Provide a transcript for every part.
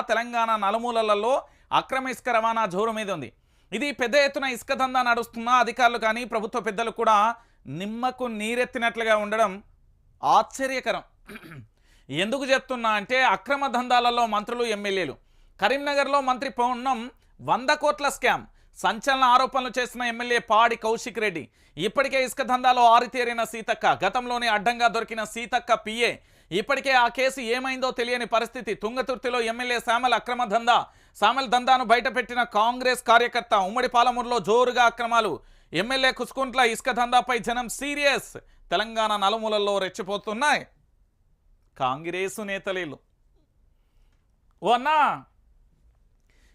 తెలంగాణ నలుమూలలలో అక్రమ ఇసుక రవాణా జోరు మీద ఉంది. ఇది పెద్ద ఎత్తున ఇసుక దందా నడుస్తున్న అధికారులు కానీ ప్రభుత్వ పెద్దలు కూడా నిమ్మకు నీరెత్తినట్లుగా ఉండడం ఆశ్చర్యకరం. ఎందుకు చెప్తున్నా అంటే అక్రమ దందాలలో మంత్రులు ఎమ్మెల్యేలు. కరీంనగర్లో మంత్రి పౌర్ణం వంద కోట్ల స్కామ్. సంచలన ఆరోపణలు చేసిన ఎమ్మెల్యే పాడి కౌశిక్ రెడ్డి. ఇప్పటికే ఇసుక దందాలో ఆరితేరిన సీతక్క. గతంలోనే అడ్డంగా దొరికిన సీతక్క పిఏ ఇప్పటికే ఆ కేసు ఏమైందో తెలియని పరిస్థితి. తుంగతుర్తిలో ఎమ్మెల్యే శ్యామల అక్రమ దందా శామల్ దందాను బయటపెట్టిన కాంగ్రెస్ కార్యకర్త ఉమ్మడి పాలమూరులో జోరుగా అక్రమాలు. ఎమ్మెల్యే కుసుకుంట్ల ఇసుక దందాపై జనం సీరియస్. తెలంగాణ నలుమూలల్లో రెచ్చిపోతున్నాయి. కాంగ్రెసు నేతలీలు. ఓ అన్నా!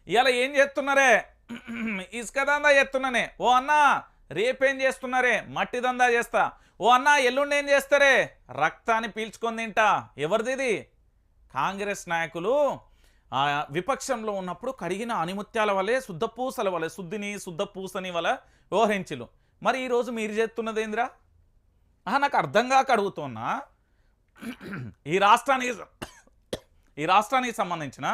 ఇవాళ ఏం చేస్తున్నారే? ఇసుక దందా చేస్తున్నానే. ఓ అన్నా! రేపేం చేస్తున్నారే? మట్టి దందా చేస్తా. ఓ అన్నా ఎల్లుండి ఏం చేస్తారే? రక్తాన్ని పీల్చుకొని తింటా. ఎవరిది కాంగ్రెస్ నాయకులు ఆ, విపక్షంలో ఉన్నప్పుడు కడిగిన అనిముత్యాల వలె శుద్ధపూసల వలె శుద్ధిని శుద్ధపూసని వలె వ్యవహరించులు. మరి ఈరోజు మీరు చేస్తున్నది ఏందిరా? ఆహా, నాకు అర్థం కాక అడుగుతున్నా. ఈ రాష్ట్రానికి ఈ రాష్ట్రానికి సంబంధించిన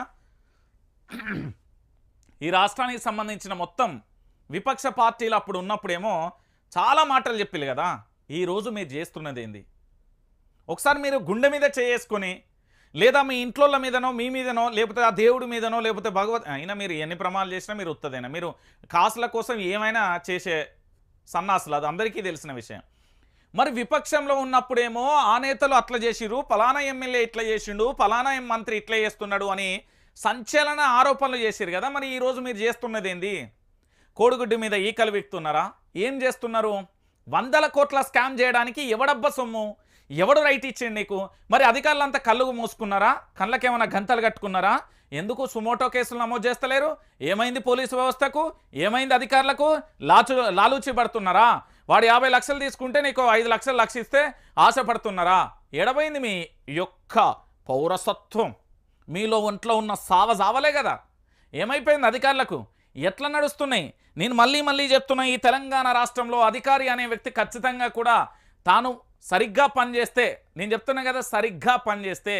ఈ రాష్ట్రానికి సంబంధించిన మొత్తం విపక్ష పార్టీలు అప్పుడు ఉన్నప్పుడేమో చాలా మాటలు చెప్పారు కదా ఈరోజు మీరు చేస్తున్నది ఏంది? ఒకసారి మీరు గుండె మీద చేసుకొని లేదా మీ ఇంట్లోళ్ళ మీదనో మీ మీదనో లేకపోతే ఆ దేవుడి మీదనో లేకపోతే భగవత్ అయినా మీరు ఎన్ని ప్రమాణాలు చేసినా మీరు ఉత్తదైనా మీరు కాసుల కోసం ఏమైనా చేసే సన్నాసులు అది అందరికీ తెలిసిన విషయం. మరి విపక్షంలో ఉన్నప్పుడేమో ఆ నేతలు అట్లా చేసిరు పలానా ఎమ్మెల్యే ఇట్లా చేసిండు పలానా ఎం మంత్రి ఇట్లా చేస్తున్నాడు అని సంచలన ఆరోపణలు చేసిరు కదా మరి ఈరోజు మీరు చేస్తున్నది ఏంది? కోడిగుడ్డు మీద ఈకలు విక్తున్నారా? ఏం చేస్తున్నారు? వందల కోట్ల స్కామ్ చేయడానికి ఎవడబ్బ సొమ్ము? ఎవడు రైట్ ఇచ్చిండు నీకు? మరి అధికారులంతా కళ్ళు మూసుకున్నారా? కళ్ళకేమైనా గంతలు కట్టుకున్నారా? ఎందుకు సుమోటో కేసులు నమోదు చేస్తలేరు? ఏమైంది పోలీసు వ్యవస్థకు? ఏమైంది అధికారులకు? లాచు లాలూచి పడుతున్నారా? వాడు యాభై లక్షలు తీసుకుంటే నీకు ఐదు లక్షలు లక్షిస్తే ఆశపడుతున్నారా? ఎడబైంది మీ యొక్క పౌరసత్వం. మీలో ఒంట్లో ఉన్న సావ సావలే కదా. ఏమైపోయింది అధికారులకు? ఎట్లా నడుస్తున్నాయి? నేను మళ్ళీ మళ్ళీ చెప్తున్నా ఈ తెలంగాణ రాష్ట్రంలో అధికారి అనే వ్యక్తి ఖచ్చితంగా కూడా తాను సరిగ్గా పనిచేస్తే నేను చెప్తున్నా కదా సరిగ్గా పనిచేస్తే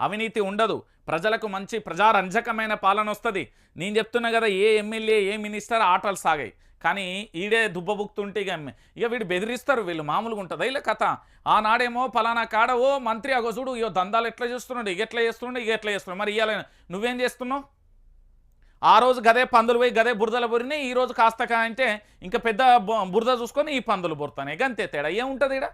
అవినీతి ఉండదు. ప్రజలకు మంచి ప్రజారంజకమైన పాలన వస్తుంది. నేను చెప్తున్నా కదా ఏ ఎమ్మెల్యే ఏ మినిస్టర్ ఆటలు సాగాయి. కానీ ఈడే దుబ్బబుక్తుంటే ఇక ఇక వీడు బెదిరిస్తారు వీళ్ళు మామూలుగా ఉంటుంది? ఇలా కథ. ఆనాడేమో ఫలానా కాడ ఓ మంత్రి అగో చూడు ఇగో దందాలు ఎట్లా చేస్తున్నాడు ఇక ఎట్లా చేస్తున్నాడు ఇక ఎట్లా చేస్తున్నాడు. మరి ఇవాళ నువ్వేం చేస్తున్నావు? ఆ రోజు గదే పందులు పోయి గదే బురదలు బురినాయి ఈ రోజు కాస్త కా అంటే ఇంకా పెద్ద బురద చూసుకొని ఈ పందులు బురుతాయి గంతే తేడా. ఏముంటుంది ఇక్కడ